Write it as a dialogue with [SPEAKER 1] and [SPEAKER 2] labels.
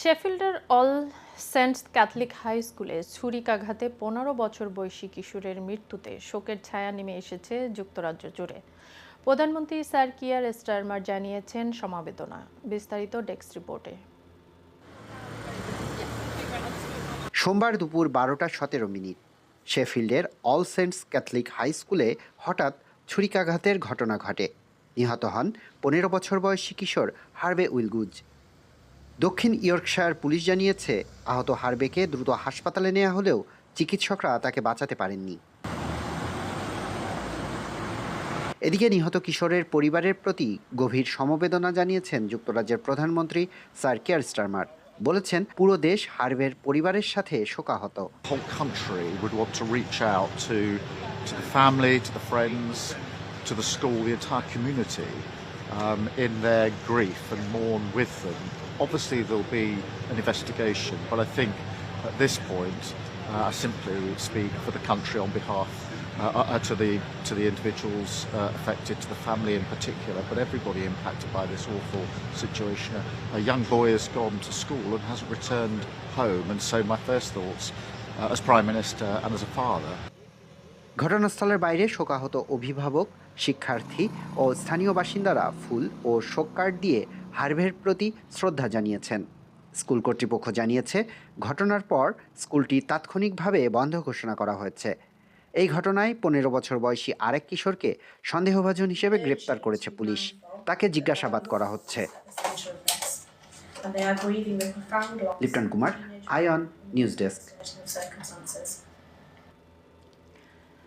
[SPEAKER 1] শেফিল্ডের All Saints Catholic High স্কুলে ছুরিকাঘাতে পনেরো বছর বয়সী কিশোরের মৃত্যুতে শোকের ছায়া নেমে এসেছে যুক্তরাজ্য জুড়ে। প্রধানমন্ত্রী স্যার কিয়ার স্টারমার জানিয়েছেন সমাবেদনা, বিস্তারিত ডেস্ক রিপোর্টে।
[SPEAKER 2] সোমবার দুপুর বারোটা সতেরো মিনিট, শেফিল্ডের অল সেন্টস ক্যাথলিক হাই স্কুলে হঠাৎ ছুরিকাঘাতের ঘটনা ঘটে। নিহত হন পনেরো বছর বয়সী কিশোর হার্বে উইলগুজ। দক্ষিণ ইয়র্কশায়ার পুলিশ জানিয়েছে আহত হার্বেকে দ্রুত হাসপাতালে নেওয়া হলেও চিকিৎসকরা তাকে বাঁচাতে পারেননি। এদিকে নিহত কিশোরের পরিবারের প্রতি গভীর সমবেদনা জানিয়েছেন যুক্তরাজ্যের প্রধানমন্ত্রী স্যার কেয়ার স্টারমার। বলেছেন পুরো দেশ হার্বের পরিবারের সাথে শোকাহত।
[SPEAKER 3] Um, in their grief and mourn with them. Obviously, there'll be an investigation, but I think at this point, uh, I simply speak for the country on behalf uh, uh, to the to the individuals uh, affected, to the family in particular, but everybody impacted by this awful situation. A, a young boy has gone to school and hasn't returned home, and so my first thoughts, uh, as Prime Minister and as a father,
[SPEAKER 2] ঘটনাস্থলের বাইরে শোকাহত অভিভাবক শিক্ষার্থী ও স্থানীয় বাসিন্দারা ফুল ও শোক card দিয়ে হার্ভের প্রতি শ্রদ্ধা জানিয়েছেন। স্কুল কর্তৃপক্ষ জানিয়েছে ঘটনার পর স্কুলটি তাৎক্ষণিকভাবে বন্ধ ঘোষণা করা হয়েছে। এই ঘটনায় পনেরো বছর বয়সী আরেক কিশোরকে সন্দেহভাজন হিসেবে গ্রেপ্তার করেছে পুলিশ। তাকে জিজ্ঞাসাবাদ করা হচ্ছে। Lipton Kumar ion news desk.